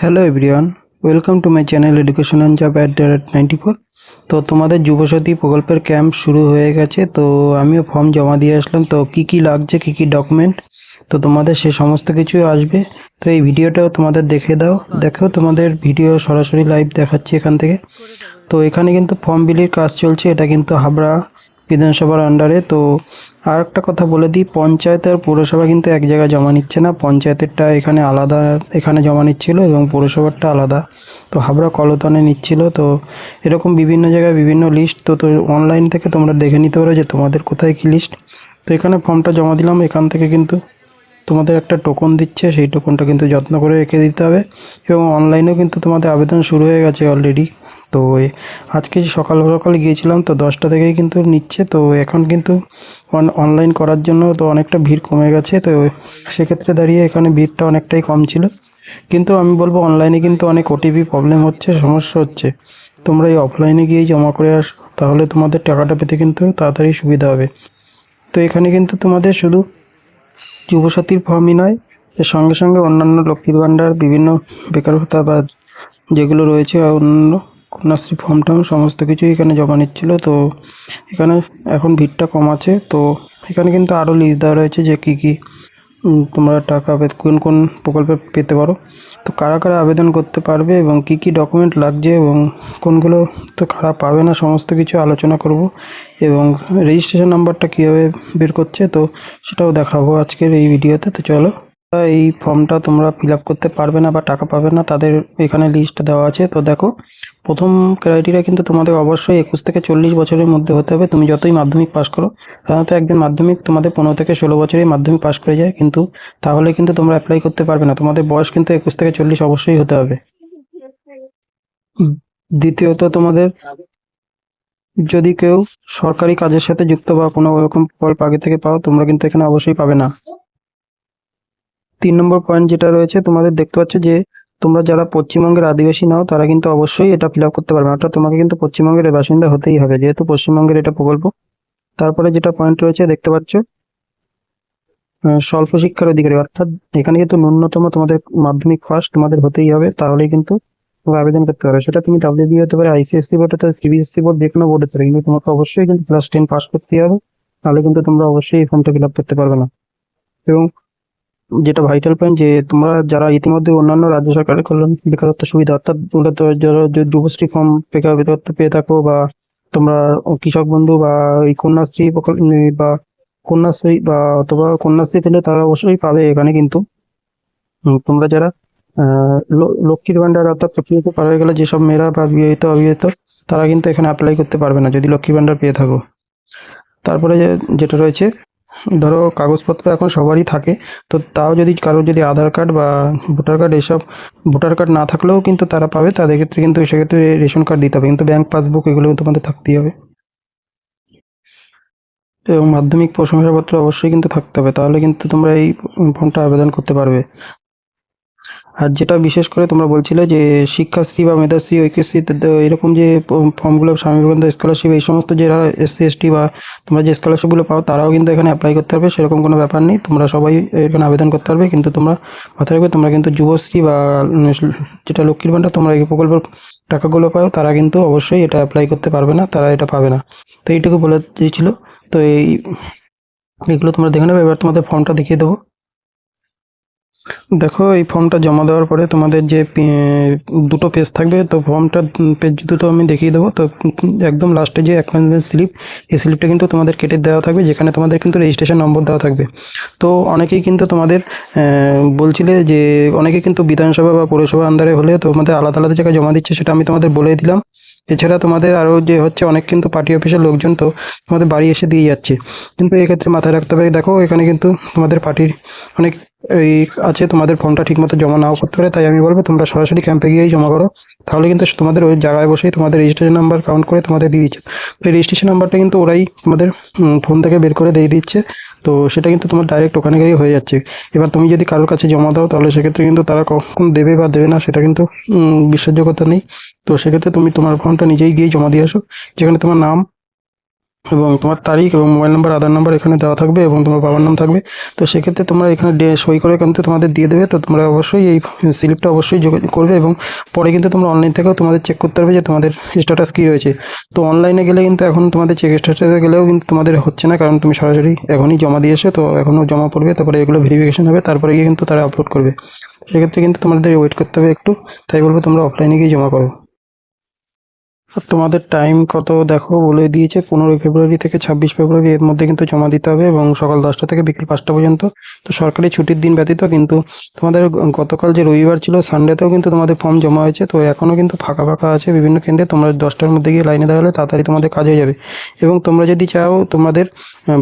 Hello everyone welcome to my channel education and job at the rate ninety four তো তোমাদের যুবসাথী প্রকল্পের camp শুরু হয়ে গেছে, তো আমিও ফর্ম জমা দিয়ে আসলাম। তো কি কি লাগছে, কি কি ডকুমেন্ট তো তোমাদের সে সমস্ত কিছু আসবে। তো এই ভিডিওটাও তোমাদের দেখে দাও। দেখো তোমাদের ভিডিও সরাসরি লাইভ দেখাচ্ছি এখান থেকে। তো এখানে কিন্তু ফর্ম বিলির কাজ চলছে, এটা কিন্তু হাবড়া বিধানসভার আন্ডারে তো আর একটা কথা বলে দিই, পঞ্চায়েত আর পৌরসভা কিন্তু এক জায়গায় জমা নিচ্ছে না। পঞ্চায়েতেরটা এখানে আলাদা, এখানে জমা নিচ্ছিল এবং পৌরসভারটা আলাদা। তো হাবড়া কলতানে নিচ্ছিল, তো এরকম বিভিন্ন জায়গায় বিভিন্ন লিস্ট তো তো অনলাইন থেকে তোমরা দেখে নিতে পারো যে তোমাদের কোথায় কী লিস্ট তো এখানে ফর্মটা জমা দিলাম, এখান থেকে কিন্তু তোমাদের একটা টোকন দিচ্ছে, সেই টোকনটা কিন্তু যত্ন করে রেখে দিতে হবে এবং অনলাইনেও কিন্তু তোমাদের আবেদন শুরু হয়ে গেছে অলরেডি তো আজকে সকাল সকালে গিয়েছিলাম তো দশটা থেকেই কিন্তু নিচ্ছে, তো এখন কিন্তু অনলাইন করার জন্য তো অনেকটা ভিড় কমে গেছে, তো সেক্ষেত্রে দাঁড়িয়ে এখানে ভিড়টা অনেকটাই কম ছিল। কিন্তু আমি বলব অনলাইনে কিন্তু অনেক ওটিপি প্রবলেম হচ্ছে, সমস্যা হচ্ছে। তোমরা এই অফলাইনে গিয়েই জমা করে আসো, তাহলে তোমাদের টাকাটা পেতে কিন্তু তাড়াতাড়ি সুবিধা হবে। তো এখানে কিন্তু তোমাদের শুধু যুবসাথীর ফর্মই নয়, এর সঙ্গে সঙ্গে অন্যান্য লক্ষ্মীর ভাণ্ডার, বিভিন্ন বেকার ভাতা বা যেগুলো রয়েছে, অন্যান্য কন্যাশ্রী ফর্ম টর্ম সমস্ত কিছুই এখানে জমা নিচ্ছিল, তো এখানে এখন ভিড়টা কম আছে, তো এখানে কিন্তু আরও লিস্ট দেওয়া রয়েছে যে কী কী তোমরা টাকা কোন কোন প্রকল্পে পেতে পারো। তো কারা কারা আবেদন করতে পারবে এবং কী কী ডকুমেন্ট লাগছে এবং কোনগুলো তো কারা পাবে না, সমস্ত কিছু আলোচনা করব এবং রেজিস্ট্রেশন নাম্বারটা কীভাবে বের করছে, তো সেটাও দেখাবো আজকের এই ভিডিওতে তো চলো এই ফর্মটা তোমরা ফিল আপ করতে পারবে না বা টাকা পাবে না, তাদের এখানে লিস্ট দেওয়া আছে। তো দেখো, প্রথম ক্রাইটেরিয়া কিন্তু তোমাদের অবশ্যই একুশ থেকে চল্লিশ বছরের মধ্যে হতে হবে। তুমি যতই মাধ্যমিক পাস করো, সাধারণত একদিন মাধ্যমিক তোমাদের পনেরো থেকে ষোলো বছরেই মাধ্যমিক পাস করে যায়। কিন্তু তাহলে কিন্তু তোমরা অ্যাপ্লাই করতে পারবে না। তোমাদের বয়স কিন্তু একুশ থেকে চল্লিশ অবশ্যই হতে হবে। দ্বিতীয়ত তোমাদের, যদি কেউ সরকারি কাজের সাথে যুক্ত বা কোনো রকম প্রকল্প আগে থেকে পাও, তোমরা কিন্তু এখানে অবশ্যই পাবে না। তিন নম্বর পয়েন্ট যেটা রয়েছে, তোমাদের দেখতে পাচ্ছ যে, তোমরা যারা পশ্চিমবঙ্গের আদিবাসী নাও, তারা কিন্তু অবশ্যই এটা ফিল করতে পারবে। অর্থাৎ তোমাকে কিন্তু পশ্চিমবঙ্গের বাসিন্দা হতেই হবে, যেহেতু পশ্চিমবঙ্গের এটা প্রকল্প। তারপরে যেটা পয়েন্ট রয়েছে, দেখতে পাচ্ছ স্বল্প শিক্ষার অধিকারী। অর্থাৎ এখানে কিন্তু ন্যূনতম তোমাদের মাধ্যমিক ফার্স্ট তোমাদের হতেই হবে, তাহলেই কিন্তু আবেদন করতে পারবে। সেটা তুমি ডাব্লিউবি হতে পারে আইসিএসসি বোর্ড হতে সিবিএসসি বোর্ড যে কোনো বোর্ড হতে পারে। কিন্তু তোমাকে অবশ্যই কিন্তু ক্লাস টেন পাস করতে হবে, তাহলে কিন্তু তোমরা অবশ্যই এই ফর্মটা ফিল আপ করতে পারবে না। এবং যেটা ভাইটাল পয়েন্ট যে তোমরা যারা ইতিমধ্যে অন্যান্য রাজ্য সরকারের কল্যাণ বেকারত্ব সুবিধা অর্থাৎ তোমরা যারা যুবশ্রী ফর্ম বেকার বেকারত্ব পেয়ে থাকো বা তোমরা কৃষক বন্ধু বা এই কন্যাশ্রী বা কন্যাশ্রী বা অথবা কন্যাশ্রী পেলে তারা অবশ্যই পাবে এখানে কিন্তু। তোমরা যারা লক্ষ্মীর ভান্ডার অর্থাৎ প্রকৃত পার হয়ে গেলে যেসব মেয়েরা বা বিবাহিত, অবিবাহিত, তারা কিন্তু এখানে অ্যাপ্লাই করতে পারবে না যদি লক্ষ্মীর ভান্ডার পেয়ে থাকো। তারপরে যেটা রয়েছে ধরো কাগজপত্র এখন সবারই থাকে, তো তাও যদি কারোর যদি আধার কার্ড বা ভোটার কার্ড এসব ভোটার কার্ড না থাকলেও কিন্তু তারা পাবে তাদের ক্ষেত্রে কিন্তু সেক্ষেত্রে রেশন কার্ড দিতে হবে, কিন্তু ব্যাঙ্ক পাসবুক এগুলো তোমাদের থাকতেই হবে। এবং মাধ্যমিক প্রশংসাপত্র অবশ্যই কিন্তু থাকতে হবে, তাহলে কিন্তু তোমরা এই ফর্মটা আবেদন করতে পারবে। আর যেটা বিশেষ করে তোমরা বলছিলে যে শিক্ষাশ্রী বা মেধাশ্রী ঐক্যশ্রী এরকম যে ফর্মগুলো স্বামী বিবেকানন্দ স্কলারশিপ এই সমস্ত যারা এসসি এসটি বা তোমরা যে স্কলারশিপগুলো পাও, তারাও কিন্তু এখানে অ্যাপ্লাই করতে পারবে, সেরকম কোনো ব্যাপার নেই। তোমরা সবাই এখানে আবেদন করতে পারবে, কিন্তু তোমরা মাথায় রাখবে, তোমরা কিন্তু যুবশ্রী বা যেটা লক্ষ্মীর ভাণ্ডার, তোমরা এই প্রকল্পের টাকাগুলো পাও, তারা কিন্তু অবশ্যই এটা অ্যাপ্লাই করতে পারবে না, তারা এটা পাবে না। তো এইটুকু বলে দিয়েছিল। তো এই এগুলো তোমরা দেখে নেবে। এবার তোমাদের ফর্মটা দেখিয়ে দেবো। দেখো, এই ফর্মটা জমা দেওয়ার পরে তোমাদের যে দুটো পেজ থাকবে, তো ফর্মটা পেজ দুটো আমি দেখিয়ে দেবো। তো একদম লাস্টে যে অ্যাকনোলেজমেন্ট স্লিপ এই স্লিপটা কিন্তু তোমাদের কেটে দেওয়া থাকবে, যেখানে তোমাদের কিন্তু রেজিস্ট্রেশন নম্বর দেওয়া থাকবে। তো অনেকেই কিন্তু তোমাদের বলছিলে যে, অনেকে কিন্তু বিধানসভা বা পৌরসভা আন্দারে হলে তোমাদের আলাদা আলাদা জায়গায় জমা দিচ্ছে, সেটা আমি তোমাদের বলে দিলাম। এছাড়া তোমাদের আরও যে হচ্ছে অনেক কিন্তু পার্টি অফিসের লোকজন তো তোমাদের বাড়ি এসে দিয়ে যাচ্ছে। কিন্তু এক্ষেত্রে মাথায় রাখতে হবে, দেখো এখানে কিন্তু তোমাদের পার্টির অনেক এই আছে, তোমাদের ফর্মটা ঠিকমতো জমা নাও করতে পারে, তাই আমি বলব তোমরা সরাসরি ক্যাম্পে গিয়েই জমা করো। তাহলে কিন্তু তোমাদের ওই জায়গায় বসেই তোমাদের রেজিস্ট্রেশন নাম্বার কাউন্ট করে তোমাদের দিয়ে দিচ্ছে। তো এই রেজিস্ট্রেশন নাম্বারটা কিন্তু ওরাই তোমাদের ফোন থেকে বের করে দিয়ে দিচ্ছে। তো সেটা কিন্তু তোমার ডাইরেক্ট ওখানে গিয়ে হয়ে যাচ্ছে। এবার তুমি যদি কারোর কাছে জমা দাও, তাহলে সেক্ষেত্রে কিন্তু তারা কখন দেবে বা দেবে না, সেটা কিন্তু বিশ্বাসযোগ্যতা নেই। তো সেক্ষেত্রে তুমি তোমার ফর্মটা নিজেই গিয়ে জমা দিয়ে আসো, যেখানে তোমার নাম এবং তোমার তারিখ এবং মোবাইল নাম্বার আধার নাম্বার এখানে দেওয়া থাকবে এবং তোমার বাবার নাম থাকবে। তো সেক্ষেত্রে তোমরা এখানে ডে সই করে কিন্তু তোমাদের দিয়ে দেবে, তো তোমরা অবশ্যই এই স্লিপটা অবশ্যই করবে এবং পরে কিন্তু তোমরা অনলাইন থেকেও তোমাদের চেক করতে পারবে যে তোমাদের স্ট্যাটাস কী রয়েছে। তো অনলাইনে গেলে কিন্তু এখন তোমাদের চেক স্ট্যাটাসে গেলেও কিন্তু তোমাদের হচ্ছে না, কারণ তুমি সরাসরি এখনই জমা দিয়ে দিয়েছ তো এখনও জমা পড়বে, তারপরে এগুলো ভেরিফিকেশন হবে, তারপরে গিয়ে কিন্তু তারা আপলোড করবে। সেক্ষেত্রে কিন্তু তোমাদের ওয়েট করতে হবে একটু, তাই বলব তোমরা অফলাইনে গিয়ে জমা করো তোমাদের টাইম কত দেখো বলে দিয়েছে, পনেরোই ফেব্রুয়ারি থেকে ছাব্বিশ ফেব্রুয়ারি, এর মধ্যে কিন্তু জমা দিতে হবে এবং সকাল দশটা থেকে বিকেল পাঁচটা পর্যন্ত। তো সরকারি ছুটির দিন ব্যতীত কিন্তু তোমাদের গতকাল যে রবিবার ছিল সানডেতেও কিন্তু তোমাদের ফর্ম জমা হয়েছে। তো এখনও কিন্তু ফাঁকা ফাঁকা আছে বিভিন্ন কেন্দ্রে। তোমরা দশটার মধ্যে গিয়ে লাইনে দাঁড়ালে তাড়াতাড়ি তোমাদের কাজ হয়ে যাবে। এবং তোমরা যদি চাও তোমাদের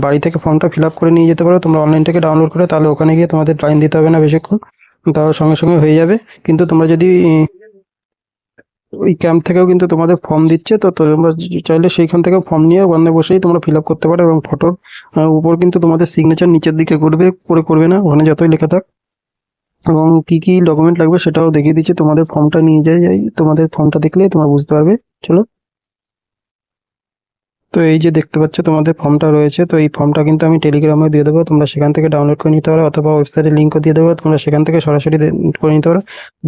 বাড়ি থেকে ফর্মটা ফিল আপ করে নিয়ে যেতে পারো, তোমরা অনলাইন থেকে ডাউনলোড করে তাহলে ওখানে গিয়ে তোমাদের লাইন দিতে হবে না বেশিক্ষণ। তাও সঙ্গে সঙ্গে হয়ে যাবে। কিন্তু তোমরা যদি ওই ক্যাম্প থেকেও কিন্তু তোমাদের ফর্ম দিচ্ছে, তো তোমরা চাইলে সেইখান থেকেও ফর্ম নিয়ে ওখানে বসেই তোমরা ফিল আপ করতে পারো এবং ফটোর উপর কিন্তু তোমাদের সিগনেচার নিচের দিকে করবে, করে করবে না, ওখানে যতই লেখা থাক। এবং কি কি ডকুমেন্ট লাগবে সেটাও দেখিয়ে দিচ্ছে, তোমাদের ফর্মটা নিয়ে যাই তোমাদের ফর্মটা দেখলে তোমরা বুঝতে পারবে, চলো। তো এই যে দেখতে পাচ্ছ তোমাদের ফর্মটা রয়েছে, তো এই ফর্মটা কিন্তু আমি টেলিগ্রামে দিয়ে দেবো। তোমরা সেখান থেকে ডাউনলোড করে নিতে পারো অথবা ওয়েবসাইটের লিঙ্কও দিয়ে দেবো। তোমরা সেখান থেকে সরাসরি করে নিতে পারো।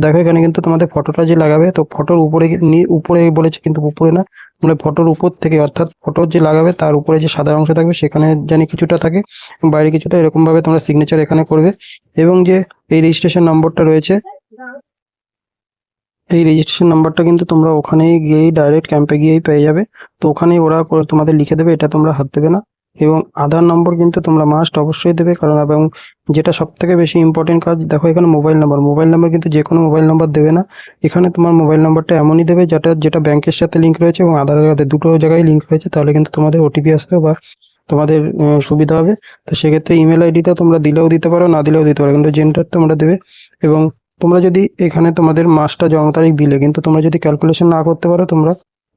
দেখো, এখানে কিন্তু তোমাদের ফটোটা যে লাগাবে, তো ফটোর উপরে উপরে বলেছে কিন্তু উপরে না মানে ফটোর উপর থেকে অর্থাৎ ফটো যে লাগাবে, তার উপরে যে সাদা অংশ থাকবে, সেখানে জানি কিছুটা থাকে, বাইরে কিছুটা এরকম ভাবে তোমরা সিগনেচার এখানে করবে। এবং যে এই রেজিস্ট্রেশন নম্বরটা রয়েছে এই রেজিস্ট্রেশন নাম্বারটা কিন্তু তোমরা ওখানেই গিয়েই ডাইরেক্ট ক্যাম্পে গিয়েই পেয়ে যাবে। তো ওখানেই ওরা তোমাদের লিখে দেবে, এটা তোমরা হাত দেবে না। এবং আধার নম্বর কিন্তু তোমরা মাস্ট অবশ্যই দেবে, কারণ এবং যেটা সব থেকে বেশি ইম্পর্টেন্ট কাজ, দেখো এখানে মোবাইল নাম্বার মোবাইল নাম্বার কিন্তু যে কোনো মোবাইল নাম্বার দেবে না। এখানে তোমার মোবাইল নাম্বারটা এমনই দেবে যেটা যেটা ব্যাংকের সাথে লিঙ্ক রয়েছে এবং আধার কার্ডে দুটো জায়গায় লিঙ্ক রয়েছে, তাহলে কিন্তু তোমাদের ওটিপি আসবে বা তোমাদের সুবিধা হবে। তো সেক্ষেত্রে ইমেল আইডিটা তোমরা দিলেও দিতে পারো, না দিলেও দিতে পারো, কিন্তু জেন্ডার তোমরা দেবে। এবং তোমরা যদি এখানে তোমাদের মাসটা জন্ম তারিখ দিলে, কিন্তু তোমরা যদি ক্যালকুলেশন না করতে পারো, তোমরা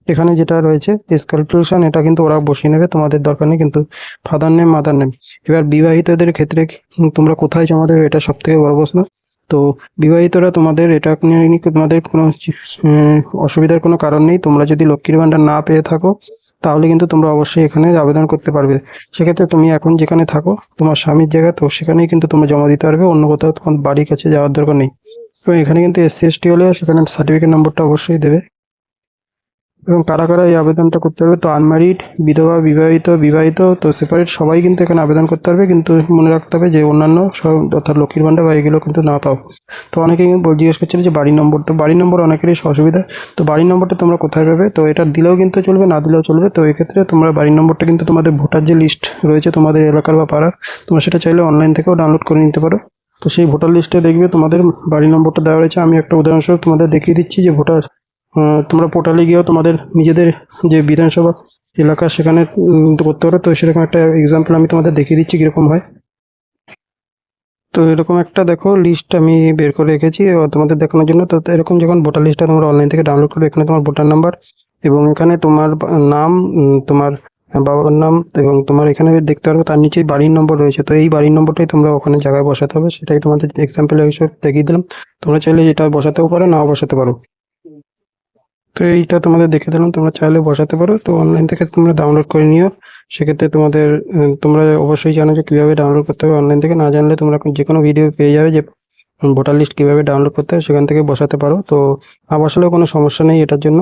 এখানে যেটা রয়েছে এস ক্যালকুলেশন এটা কিন্তু ওরা বসিয়ে নেবে, তোমাদের দরকার নেই কিন্তু ফাদার নেম মাদার নেম এবার বিবাহিতদের ক্ষেত্রে তোমরা কোথায় জমা দেবে, এটা সব থেকে বড় প্রশ্ন। তো বিবাহিতরা তোমাদের, এটা নিয়ে তোমাদের কোনো অসুবিধার কোনো কারণ নেই। তোমরা যদি লক্ষ্মীর ভান্ডার না পেয়ে থাকো, তাহলে কিন্তু তোমরা অবশ্যই এখানে আবেদন করতে পারবে। সেক্ষেত্রে তুমি এখন যেখানে থাকো, তোমার স্বামীর জায়গা তো সেখানেই কিন্তু তোমরা জমা দিতে পারবে, অন্য কোথাও তোমার বাড়ির কাছে যাওয়ার দরকার নেই। এবং এখানে কিন্তু এস এসসি এসটি হলে সেখানে সার্টিফিকেট নম্বরটা অবশ্যই দেবে। এবং কারা কারা এই আবেদনটা করতে পারবে, তো আনম্যারিড বিধবা, বিবাহিত বিবাহিত, তো সেপারেট সবাই কিন্তু এখানে আবেদন করতে পারবে, কিন্তু মনে রাখতে হবে যে অন্যান্য সব অর্থাৎ লক্ষ্মীর ভান্ডার বা এগুলো কিন্তু না পাও। তো অনেকেই বল- জিজ্ঞেস করছিল যে বাড়ির নম্বর তো বাড়ির নম্বর অনেকেরই অসুবিধা, তো বাড়ির নম্বরটা তোমরা কোথায় পাবে? তো এটা দিলেও কিন্তু চলবে, না দিলেও চলবে, তো এক্ষেত্রে তোমরা বাড়ির নম্বরটা কিন্তু তোমাদের ভোটার যে লিস্ট রয়েছে তোমাদের এলাকার বা পাড়ার, তোমরা সেটা চাইলে অনলাইন থেকেও ডাউনলোড করে নিতে পারো। তো সেই ভোটার লিস্টে দেখবে তোমাদের বাড়ির নম্বরটা দেওয়া রয়েছে। আমি একটা উদাহরণস্বরূপ তোমাদের দেখিয়ে দিচ্ছি যে ভোটার তোমরা পোর্টালে গিয়েও তোমাদের নিজেদের যে বিধানসভা এলাকা সেখানে করতে পারো। তো সেরকম একটা এক্সাম্পল আমি তোমাদের দেখিয়ে দিচ্ছি কীরকম হয়। তো এরকম একটা দেখো লিস্ট আমি বের করে রেখেছি তোমাদের দেখানোর জন্য। তো এরকম যখন ভোটার লিস্টটা তোমরা অনলাইন থেকে ডাউনলোড করবে, এখানে তোমার ভোটার নাম্বার এবং এখানে তোমার নাম তোমার বাবার নাম এবং তোমার এখানে দেখতে পারবে তার নিচেই বাড়ির নম্বর রয়েছে। তো এই বাড়ির নম্বরটাই তোমরা ওখানে জায়গায় বসাতে হবে। সেটাই তোমাদের এক্সাম্পল হিসেবে দেখিয়ে দিলাম। তোমরা চাইলে এটা বসাতেও পারো, নাও বসাতে পারো। তো এইটা তোমাদের দেখে দিলাম। তোমরা চাইলে বসাতে পারো। তো অনলাইন থেকে তোমরা ডাউনলোড করে নিও। সেক্ষেত্রে তোমাদের তোমরা অবশ্যই জানো যে কীভাবে ডাউনলোড করতে হবে অনলাইন থেকে। না জানলে তোমরা যে কোনো ভিডিও পেয়ে যাবে যে ভোটার লিস্ট কীভাবে ডাউনলোড করতে হয়, সেখান থেকে বসাতে পারো। তো আর বসালেও কোনো সমস্যা নেই এটার জন্য।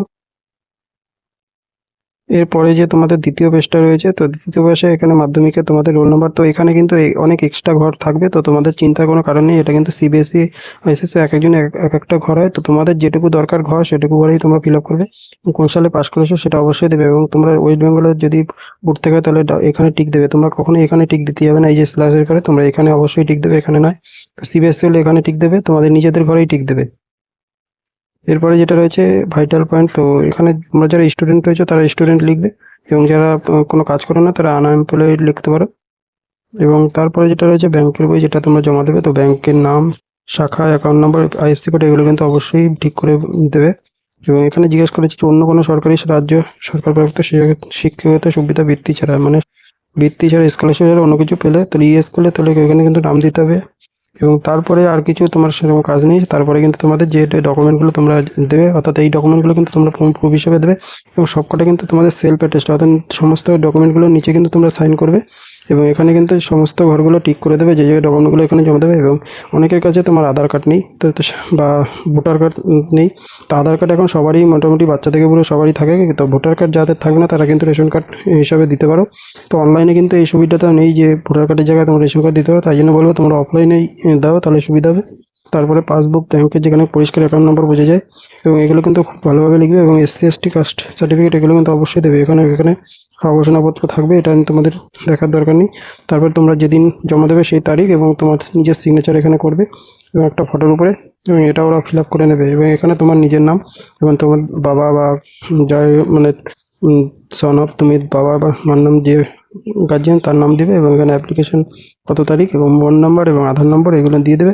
এরপরে যে তোমাদের দ্বিতীয় পেজটা রয়েছে, তো দ্বিতীয় পেজে এখানে মাধ্যমিকে তোমাদের রোল নাম্বার তো এখানে কিন্তু অনেক এক্সট্রা ঘর থাকবে, তো তোমাদের চিন্তার কোনো কারণ নেই, এটা কিন্তু সিবিএসসি আইসিএসসি এক একজন এক এক একটা ঘর হয়, তো তোমাদের যেটুকু দরকার ঘর, সেটুকু ঘরেই তোমরা ফিল আপ করবে। কোন সালে পাস করেছ সেটা অবশ্যই দেবে এবং তোমরা ওয়েস্ট বেঙ্গলের যদি থেকে হয় তাহলে এখানে টিক দেবে। তোমরা কখনো এখানে টিক দিতে যাবে না, এই যে স্ল্যাশের ঘরে তোমরা এখানে অবশ্যই টিক দেবে, এখানে নয়। সিবিএসসি হলে এখানে টিক দেবে, তোমাদের নিজেদের ঘরেই টিক দেবে। এরপরে যেটা রয়েছে ভাইটাল পয়েন্ট তো এখানে তোমরা যারা স্টুডেন্ট রয়েছে, তারা স্টুডেন্ট লিখবে এবং যারা কোনো কাজ করে না, তারা আনএমপ্লয়েড লিখতে পারো। এবং তারপরে যেটা রয়েছে, ব্যাংকের বই যেটা তোমরা জমা দেবে, তো ব্যাংকের নাম, শাখা অ্যাকাউন্ট নাম্বার আইএফসি কোড এগুলো কিন্তু অবশ্যই ঠিক করে দেবে। এবং এখানে জিজ্ঞেস করেছি যে অন্য কোনো সরকারি রাজ্য সরকার প্রদত্ত শি- শিক্ষাগত সুবিধা বৃত্তি ছাড়া মানে বৃত্তি ছাড়া স্কলারশিপ ছাড়া অন্য কিছু পেলে, তাহলে ইএস করলে তাহলে এখানে কিন্তু নাম দিতে হবে। এবং তারপরে আর কিছু তোমার সেরকম কাজ নেই। তারপরে কিন্তু তোমাদের যে ডকুমেন্টগুলো তোমরা দেবে, অর্থাৎ এই ডকুমেন্টগুলো কিন্তু তোমরা প্রুফ হিসেবে দেবে এবং সবকটা কিন্তু তোমাদের সেলফ অ্যাটেস্ট অর্থাৎ সমস্ত ডকুমেন্টগুলো নিচে কিন্তু তোমরা সাইন করবে। এবং এখানে কিন্তু সমস্ত ঘরগুলো ঠিক করে দেবে, যে যে ডকুমেন্টগুলো এখানে জমা দেবে এবং অনেকের কাছে তোমার আধার কার্ড নেই, তো তো বা ভোটার কার্ড নেই। তো আধার কার্ড এখন সবারই মোটামুটি বাচ্চা থেকে পুরো সবারই থাকে তো ভোটার কার্ড যাদের থাকবে না, তারা কিন্তু রেশন কার্ড হিসাবে দিতে পারো। তো অনলাইনে কিন্তু এই সুবিধাটা নেই যে ভোটার কার্ডের জায়গায় তোমার রেশন কার্ড দিতে পারো, তাই জন্য বলব তোমরা অফলাইনেই দাও, তাহলে সুবিধা হবে। তারপরে পাসবুক ব্যাংকের যেখানে পরিষ্কার অ্যাকাউন্ট নম্বর বোঝা যায়, এবং এগুলো কিন্তু খুব ভালোভাবে লিখবে, এবং S SC ST caste certificate এগুলো কিন্তু অবশ্যই দেবে। এখানে এখানে সব ঘোষণাপত্র থাকবে, এটা তোমাদের দেখার দরকার নেই। তারপর তোমরা যেদিন জমা দেবে সেই তারিখ এবং তোমার নিজের সিগনেচার এখানে করবে, এবং একটা ফটোর উপরে, এবং এটা ওরা ফিল করে নেবে। এবং এখানে তোমার নিজের নাম, এবং তোমার বাবা বা যাই মানে সন অফ তুমি বাবা বা মার নাম যে গার্জিয়ান তার নাম দেবে এবং এখানে অ্যাপ্লিকেশন কত তারিখ এবং ফোন নাম্বার এবং আধার নম্বর এগুলো দিয়ে দেবে।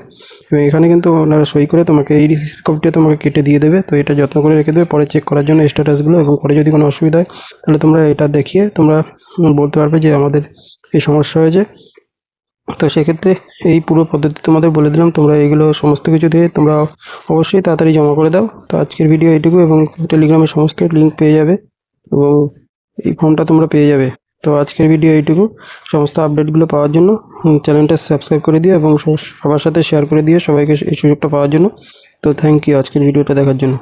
এবং এখানে কিন্তু ওনারা সই করে তোমাকে এই রিসিপ্ট কপিটা তোমাকে কেটে দিয়ে দেবে। তো এটা যত্ন করে রেখে দেবে। পরে চেক করার জন্য স্ট্যাটাসগুলো এবং পরে যদি কোনো অসুবিধা হয়, তাহলে তোমরা এটা দেখিয়ে তোমরা বলতে পারবে যে আমাদের এই সমস্যা হয়েছে। তো সেক্ষেত্রে এই পুরো পদ্ধতি তোমাদের বলে দিলাম। তোমরা এইগুলো সমস্ত কিছু দিয়ে তোমরা অবশ্যই তাড়াতাড়ি জমা করে দাও। তো আজকের ভিডিও এইটুকু এবং টেলিগ্রামে সমস্ত লিঙ্ক পেয়ে যাবে এবং এই ফর্মটা তোমরা পেয়ে যাবে। তো আজকের ভিডিও এইটুকু। সমস্ত আপডেটগুলো পাওয়ার জন্য চ্যানেলটা সাবস্ক্রাইব করে দিও এবং সবার সাথে শেয়ার করে দিও সবাইকে এই সুযোগটা পাওয়ার জন্য। তো থ্যাংক ইউ আজকের ভিডিওটা দেখার জন্য।